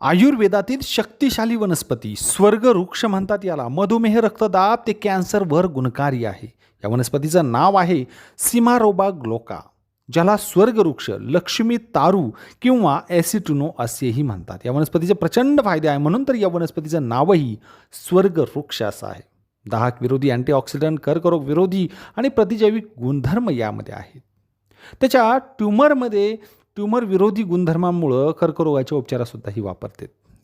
आयुर्वेदातील शक्तिशाली वनस्पती स्वर्ग वृक्ष म्हणतात याला. मधुमेह रक्तदाब ते कॅन्सरवर गुणकारी आहे. या वनस्पतीचं नाव आहे सिमारोबा ग्लोका ज्याला स्वर्गवृक्ष लक्ष्मी तारू किंवा ॲसिटुनो असेही म्हणतात. या वनस्पतीचे प्रचंड फायदे आहे. म्हणून तर या वनस्पतीचं नावही स्वर्गवृक्ष असं आहे. दाहक विरोधी अँटीऑक्सिडंट कर्करोग विरोधी आणि प्रतिजैविक गुणधर्म यामध्ये आहेत. त्याच्या ट्युमरमध्ये ट्युमर विरोधी गुणधर्मामुळं कर्करोगाच्या उपचारासुद्धा ही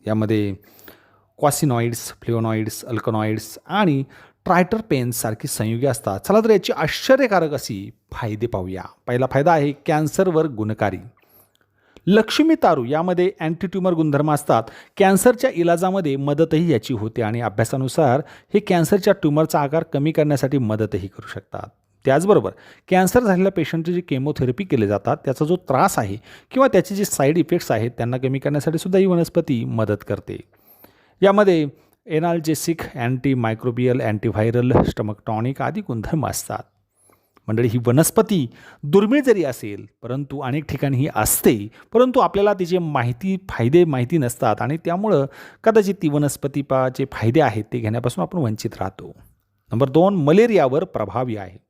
यामध्ये क्वासिनॉइड्स फ्लेवनॉइड्स अल्कनॉइड्स आणि ट्रायटर ट्रायटरपेन्ससारखी संयुगे असतात. चला तर याची आश्चर्यकारक अशी फायदे पाहूया. पहिला फायदा आहे कॅन्सरवर गुणकारी. लक्ष्मी तारू यामध्ये अँटीट्यूमर गुणधर्म असतात. कॅन्सरच्या इलाजामध्ये मदतही याची होते आणि अभ्यासानुसार हे कॅन्सरच्या ट्यूमरचा आकार कमी करण्यासाठी मदतही करू शकतात. त्याचबरोबर कॅन्सर झालेल्या पेशंटची जी केमोथेरपी केले जातात त्याचा जो त्रास आहे किंवा त्याचे जे साईड इफेक्ट्स आहेत त्यांना कमी करण्यासाठी सुद्धा ही वनस्पती मदत करते. यामध्ये analgesic antimicrobial antiviral stomach tonic आदी गुणधर्म असतात. मंडळी ही वनस्पती दुर्मिळ जरी असेल परंतु अनेक ठिकाणी ही असते परंतु आपल्याला तिचे माहिती फायदे माहिती नसतात आणि त्यामुळं कदाचित ती वनस्पतीपाचे फायदे आहेत ते घेण्यापासून आपण वंचित राहतो. नंबर दोन मलेरियावर प्रभावी आहे.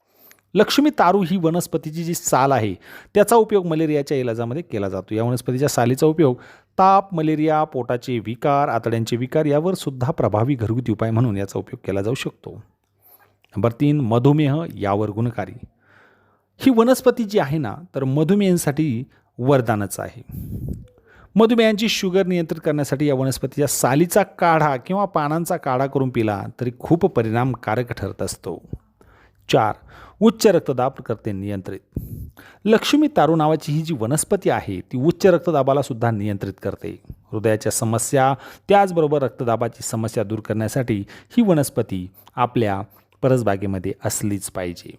लक्ष्मी तारू ही वनस्पतीची जी साल आहे त्याचा उपयोग मलेरियाच्या इलाजामध्ये केला जातो. या वनस्पतीच्या सालीचा उपयोग ताप मलेरिया पोटाचे विकार आतड्यांचे विकार यावर सुद्धा प्रभावी घरगुती उपाय म्हणून याचा उपयोग केला जाऊ शकतो. नंबर तीन मधुमेह यावर गुणकारी. ही वनस्पती जी आहे ना तर मधुमेहांसाठी वरदानच आहे. मधुमेहांची शुगर नियंत्रित करण्यासाठी या वनस्पतीच्या सालीचा काढा किंवा पानांचा काढा करून पिला तरी खूप परिणामकारक ठरत असतो. चार उच्च रक्तदाब करते नियंत्रित. लक्ष्मी तारू नावाची ही जी वनस्पती आहे ती उच्च रक्तदाबाला सुद्धा नियंत्रित करते. हृदयाच्या समस्या त्याचबरोबर रक्तदाबाची समस्या दूर करण्यासाठी ही वनस्पती आपल्या परसबागेमध्ये असलीच पाहिजे.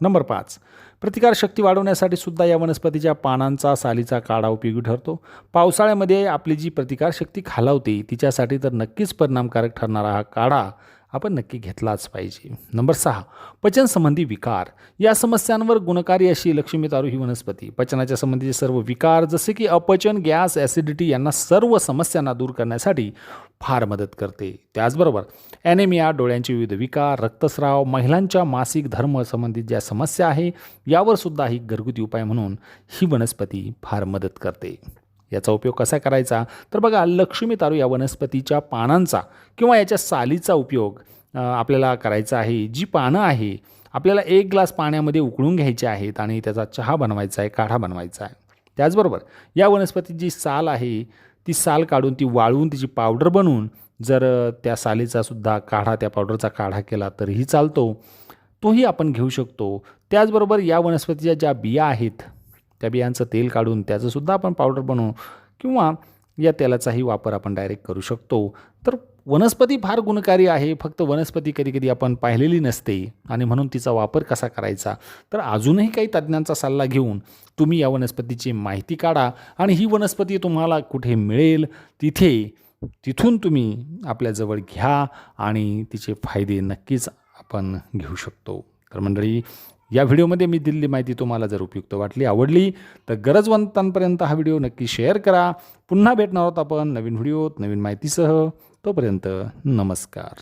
नंबर पाच प्रतिकारशक्ती वाढवण्यासाठी सुद्धा या वनस्पतीच्या पानांचा सालीचा काढा उपयोगी ठरतो. पावसाळ्यामध्ये आपली जी प्रतिकारशक्ती खालावते तिच्यासाठी तर नक्कीच परिणामकारक ठरणारा हा काढा आपण नक्की घेतलाच पाहिजे. नंबर सहा पचनसंबंधी विकार. या समस्यांवर गुणकारी अशी लक्ष्मी तारू ही वनस्पती. पचनाच्या संबंधीचे सर्व विकार जसे की अपचन गॅस ॲसिडिटी यांना सर्व समस्यांना दूर करण्यासाठी फार मदत करते. त्याचबरोबर ॲनेमिया डोळ्यांचे विविध विकार रक्तस्राव महिलांच्या मासिक धर्म संबंधित ज्या समस्या आहे यावर सुद्धा ही घरगुती उपाय म्हणून ही वनस्पती फार मदत करते. याचा उपयोग कसा करायचा? तर बघा लक्ष्मी तारू या वनस्पतीच्या पानांचा किंवा याच्या सालीचा उपयोग आपल्याला करायचा आहे. जी पानं आहे आपल्याला एक ग्लास पाण्यामध्ये उकळून घ्यायचे आहेत आणि त्याचा चहा बनवायचा आहे काढा बनवायचा आहे. त्याचबरोबर या वनस्पतीची जी साल आहे ती साल काढून ती वाळवून तिची पावडर बनवून जर त्या सालीचा सुद्धा काढा त्या पावडरचा काढा केला तरीही चालतो. तोही आपण घेऊ शकतो. त्याचबरोबर या वनस्पतीच्या ज्या बिया आहेत त्या बियांचं तेल काढून त्याचंसुद्धा आपण पावडर बनवू किंवा या तेलाचाही वापर आपण डायरेक्ट करू शकतो. तर वनस्पती फार गुणकारी आहे फक्त वनस्पती कधी कधी आपण पाहिलेली नसते आणि म्हणून तिचा वापर कसा करायचा? तर अजूनही काही तज्ज्ञांचा सल्ला घेऊन तुम्ही या वनस्पतीची माहिती काढा आणि ही वनस्पती तुम्हाला कुठे मिळेल तिथे तिथून तुम्ही आपल्याजवळ घ्या आणि तिचे फायदे नक्कीच आपण घेऊ शकतो. तर मंडळी या व्हिडिओमध्ये मी दिलेली माहिती तुम्हाला जर उपयुक्त वाटली आवडली तर गरजवंतांपर्यंत हा व्हिडिओ नक्की शेअर करा. पुन्हा भेटणार आहोत आपण नवीन व्हिडिओत नवीन माहितीसह. तोपर्यंत नमस्कार.